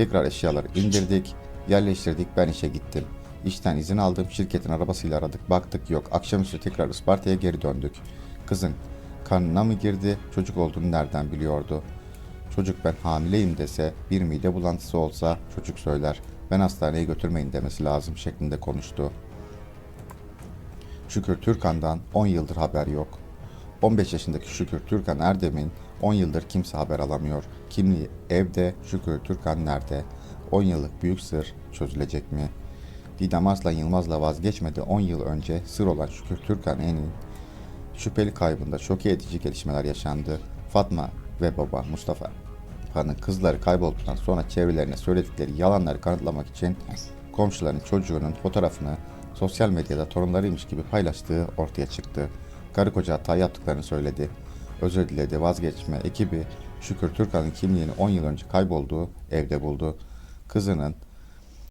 Tekrar eşyaları indirdik, yerleştirdik, ben işe gittim. İşten izin aldım, şirketin arabasıyla aradık, baktık yok. Akşamüstü tekrar Isparta'ya geri döndük. Kızın karnına mı girdi, çocuk olduğunu nereden biliyordu? Çocuk ben hamileyim dese, bir mide bulantısı olsa çocuk söyler. Ben hastaneye götürmeyin demesi lazım şeklinde konuştu. Şükür Türkan'dan 10 yıldır haber yok. 15 yaşındaki Şükür Türkan Erdem'in 10 yıldır kimse haber alamıyor. Kimliği evde, Şükür Türkan nerede? 10 yıllık büyük sır çözülecek mi? Didem Arslan Yılmaz'la vazgeçmedi 10 yıl önce sır olan Şükür Türkan En'in şüpheli kaybında şoke edici gelişmeler yaşandı. Fatma ve baba Mustafa Han'ın kızları kaybolduktan sonra çevrelerine söyledikleri yalanları kanıtlamak için komşuların çocuğunun fotoğrafını sosyal medyada torunlarıymış gibi paylaştığı ortaya çıktı. Karı koca hata yaptıklarını söyledi. Özür diledi. Vazgeçme ekibi Şükür Türkan'ın kimliğini 10 yıl önce kaybolduğu evde buldu. Kızının